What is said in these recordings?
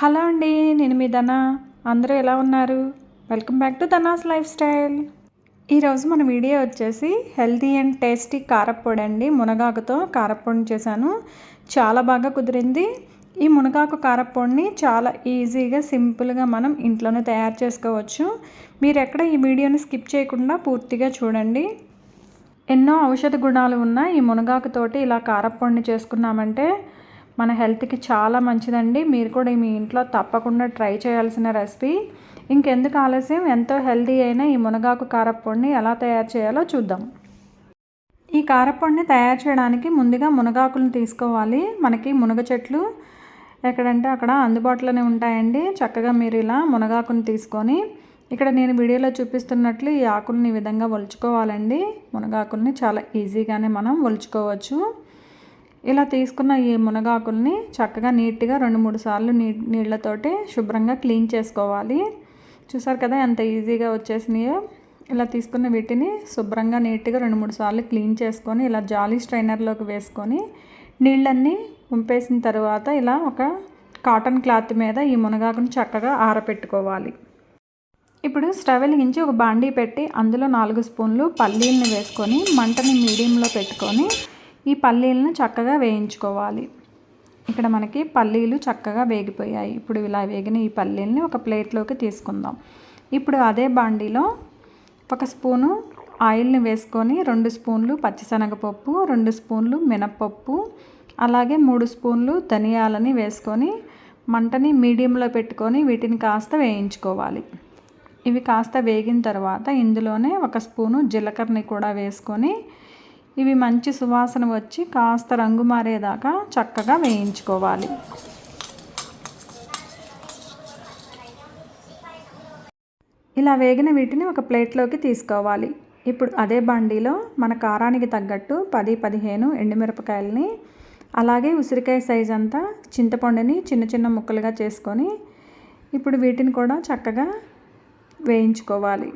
Hello అండి నేను మీ ధనా. అందరూ ఎలా ఉన్నారు? Welcome back to Dhana's lifestyle ఈరోజు మన వీడియో వచ్చేసి హెల్తీ అండ్ టేస్టీ కారప్పొడి అండి. మునగాకుతో కారప్పొడిని చేశాను. చాలా బాగా కుదిరింది. ఈ మునగాకు కారప్పొడిని చాలా ఈజీగా సింపుల్గా మనం ఇంట్లోనే తయారు చేసుకోవచ్చు. మీరు ఎక్కడ ఈ వీడియోని స్కిప్ చేయకుండా పూర్తిగా చూడండి. ఎన్నో ఔషధ గుణాలు ఉన్న ఈ మునగాకుతోటి ఇలా కారప్పొడిని చేసుకున్నామంటే మన హెల్త్కి చాలా మంచిదండి. మీరు కూడా మీ ఇంట్లో తప్పకుండా ట్రై చేయాల్సిన రెసిపీ. ఇంకెందుకు ఆలస్యం? ఎంతో హెల్దీ అయిన ఈ మునగాకు కారప్పొడిని ఎలా తయారు చేయాలో చూద్దాం. ఈ కారప్పొడిని తయారు చేయడానికి ముందుగా మునగాకులను తీసుకోవాలి. మనకి మునగ చెట్లు ఎక్కడంటే అక్కడ అందుబాటులోనే ఉంటాయండి. చక్కగా మీరు ఇలా మునగాకుని తీసుకొని ఇక్కడ నేను వీడియోలో చూపిస్తున్నట్లు ఈ ఆకుల్ని ఈ విధంగా ఒలుచుకోవాలండి. మునగాకుల్ని చాలా ఈజీగానే మనం ఒలుచుకోవచ్చు. ఇలా తీసుకున్న ఈ మునగాకుల్ని చక్కగా నీట్గా రెండు మూడు సార్లు నీ నీళ్ళతోటి శుభ్రంగా క్లీన్ చేసుకోవాలి. చూసారు కదా ఎంత ఈజీగా వచ్చేసినాయో? ఇలా తీసుకున్న వీటిని శుభ్రంగా నీట్గా రెండు మూడు సార్లు క్లీన్ చేసుకొని ఇలా జాలీ స్ట్రైనర్లోకి వేసుకొని నీళ్ళన్నీ ఉంపేసిన తర్వాత ఇలా ఒక కాటన్ క్లాత్ మీద ఈ మునగాకుని చక్కగా ఆరపెట్టుకోవాలి. ఇప్పుడు స్టవ్ వెలిగించి ఒక బాండీ పెట్టి అందులో నాలుగు స్పూన్లు పల్లీలను వేసుకొని మంటని మీడియంలో పెట్టుకొని ఈ పల్లీలను చక్కగా వేయించుకోవాలి. ఇక్కడ మనకి పల్లీలు చక్కగా వేగిపోయాయి. ఇప్పుడు ఇలా వేగిన ఈ పల్లీలని ఒక ప్లేట్లోకి తీసుకుందాం. ఇప్పుడు అదే బాండీలో ఒక స్పూను ఆయిల్ని వేసుకొని రెండు స్పూన్లు పచ్చిశనగపప్పు రెండు స్పూన్లు మినప్పప్పు అలాగే మూడు స్పూన్లు ధనియాలని వేసుకొని మంటని మీడియంలో పెట్టుకొని వీటిని కాస్త వేయించుకోవాలి. ఇవి కాస్త వేగిన తర్వాత ఇందులోనే ఒక స్పూను జీలకర్రని కూడా వేసుకొని ఇవి మంచి సువాసన వచ్చి కాస్త రంగు మారేదాకా చక్కగా వేయించుకోవాలి. ఇలా వేగిన వీటిని ఒక ప్లేట్లోకి తీసుకోవాలి. ఇప్పుడు అదే బండిలో మన కారానికి తగ్గట్టు పది పదిహేను ఎండుమిరపకాయలని అలాగే ఉసిరికాయ సైజ్ అంతా చింతపండుని చిన్న చిన్న ముక్కలుగా చేసుకొని ఇప్పుడు వీటిని కూడా చక్కగా వేయించుకోవాలి.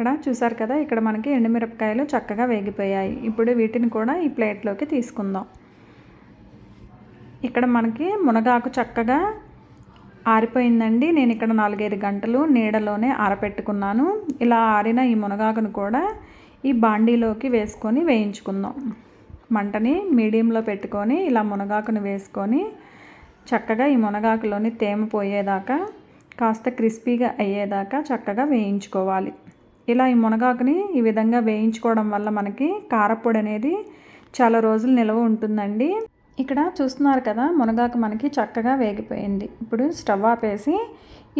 ఇక్కడ చూసారు కదా ఇక్కడ మనకి ఎండుమిరపకాయలు చక్కగా వేగిపోయాయి. ఇప్పుడు వీటిని కూడా ఈ ప్లేట్లోకి తీసుకుందాం. ఇక్కడ మనకి మునగాకు చక్కగా ఆరిపోయిందండి. నేను ఇక్కడ నాలుగైదు గంటలు నీడలోనే ఆరపెట్టుకున్నాను. ఇలా ఆరిన ఈ మునగాకును కూడా ఈ బాండీలోకి వేసుకొని వేయించుకుందాం. మంటని మీడియంలో పెట్టుకొని ఇలా మునగాకును వేసుకొని చక్కగా ఈ మునగాకులోని తేమ పోయేదాకా కాస్త క్రిస్పీగా అయ్యేదాకా చక్కగా వేయించుకోవాలి. ఇలా ఈ మునగాకుని ఈ విధంగా వేయించుకోవడం వల్ల మనకి కారపొడి అనేది చాలా రోజులు నిల్వ ఉంటుందండి. ఇక్కడ చూస్తున్నారు కదా మునగాకు మనకి చక్కగా వేగిపోయింది. ఇప్పుడు స్టవ్ ఆపేసి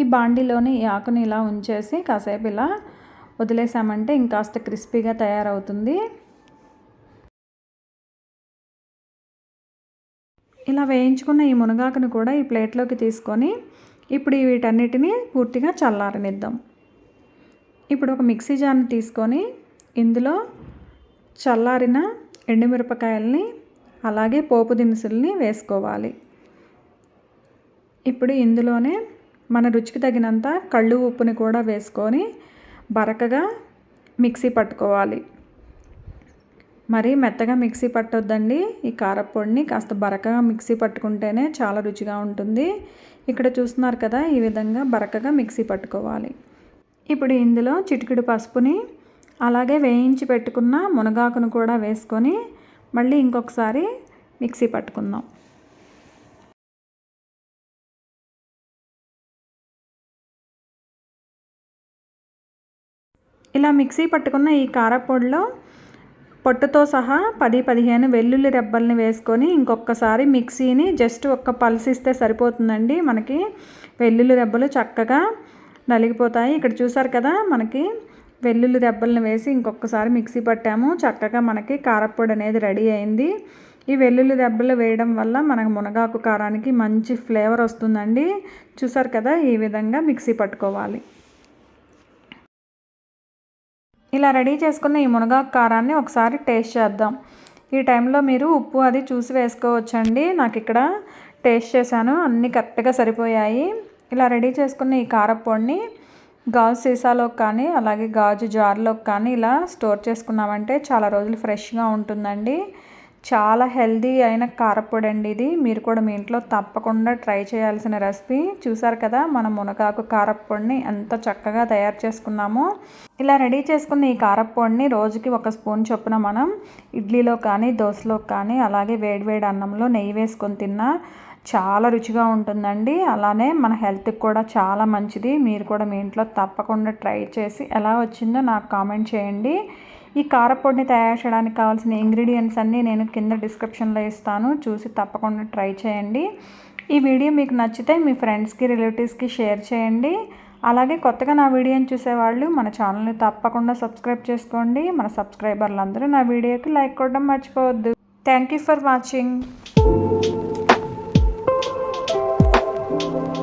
ఈ బాండీలోని ఈ ఆకుని ఇలా ఉంచేసి కాసేపు ఇలా వదిలేసామంటే ఇంకాస్త క్రిస్పీగా తయారవుతుంది. ఇలా వేయించుకున్న ఈ మునగాకును కూడా ఈ ప్లేట్లోకి తీసుకొని ఇప్పుడు వీటన్నిటిని పూర్తిగా చల్లారనిద్దాం. ఇప్పుడు ఒక మిక్సీ జార్ని తీసుకొని ఇందులో చల్లారిన ఎండుమిరపకాయలని అలాగే పోపు దినుసుల్ని వేసుకోవాలి. ఇప్పుడు ఇందులోనే మన రుచికి తగినంత కళ్ళు ఉప్పుని కూడా వేసుకొని బరకగా మిక్సీ పట్టుకోవాలి. మరీ మెత్తగా మిక్సీ పట్టొద్దండి. ఈ కారపొడిని కాస్త బరకగా మిక్సీ పట్టుకుంటేనే చాలా రుచిగా ఉంటుంది. ఇక్కడ చూస్తున్నారు కదా ఈ విధంగా బరకగా మిక్సీ పట్టుకోవాలి. ఇప్పుడు ఇందులో చిటికెడు పసుపుని అలాగే వేయించి పెట్టుకున్న మునగాకును కూడా వేసుకొని మళ్ళీ ఇంకొకసారి మిక్సీ పట్టుకుందాం. ఇలా మిక్సీ పట్టుకున్న ఈ కారపొడిలో పొట్టుతో సహా పది పదిహేను వెల్లుల్లి రెబ్బల్ని వేసుకొని ఇంకొకసారి మిక్సీని జస్ట్ ఒక్క పల్సిస్తే సరిపోతుందండి. మనకి వెల్లుల్లి రెబ్బలు చక్కగా నలిగిపోతాయి. ఇక్కడ చూసారు కదా మనకి వెల్లుల్లి దెబ్బలను వేసి ఇంకొకసారి మిక్సీ పట్టాము. చక్కగా మనకి కారప్పొడి అనేది రెడీ అయింది. ఈ వెల్లుల్లి దెబ్బలు వేయడం వల్ల మనకు మునగాకు కారానికి మంచి ఫ్లేవర్ వస్తుందండి. చూసారు కదా ఈ విధంగా మిక్సీ పట్టుకోవాలి. ఇలా రెడీ చేసుకున్న ఈ మునగాకు కారాన్ని ఒకసారి టేస్ట్ చేద్దాం. ఈ టైంలో మీరు ఉప్పు అది చూసి వేసుకోవచ్చండి. నాకు ఇక్కడ టేస్ట్ చేశాను. అన్నీ కరెక్ట్గా సరిపోయాయి. ఇలా రెడీ చేసుకున్న ఈ కారపొడిని గాజు సీసాలోకి కానీ అలాగే గాజు జార్లోకి కానీ ఇలా స్టోర్ చేసుకున్నామంటే చాలా రోజులు ఫ్రెష్గా ఉంటుందండి. చాలా హెల్దీ అయిన కారపొడి అండి ఇది. మీరు కూడా మీ ఇంట్లో తప్పకుండా ట్రై చేయాల్సిన రెసిపీ. చూసారు కదా మన మునగాకు కారపొడిని ఎంత చక్కగా తయారు చేసుకున్నామో. ఇలా రెడీ చేసుకున్న ఈ కారపొడిని రోజుకి ఒక స్పూన్ చొప్పున మనం ఇడ్లీలో కానీ దోశలో కానీ అలాగే వేడివేడి అన్నంలో నెయ్యి వేసుకొని తిన్నా చాలా రుచిగా ఉంటుందండి. అలానే మన హెల్త్కి కూడా చాలా మంచిది. మీరు కూడా మీ ఇంట్లో తప్పకుండా ట్రై చేసి ఎలా వచ్చిందో నాకు కామెంట్ చేయండి. ఈ కారపొడిని తయారు చేయడానికి కావాల్సిన ఇంగ్రీడియంట్స్ అన్నీ నేను కింద డిస్క్రిప్షన్లో ఇస్తాను. చూసి తప్పకుండా ట్రై చేయండి. ఈ వీడియో మీకు నచ్చితే మీ ఫ్రెండ్స్కి రిలేటివ్స్కి షేర్ చేయండి. అలాగే కొత్తగా నా వీడియోని చూసేవాళ్ళు మన ఛానల్ని తప్పకుండా సబ్స్క్రైబ్ చేసుకోండి. మన సబ్స్క్రైబర్లు అందరూ నా వీడియోకి లైక్ కొట్టడం మర్చిపోవద్దు. Thank you for watching. Thank you.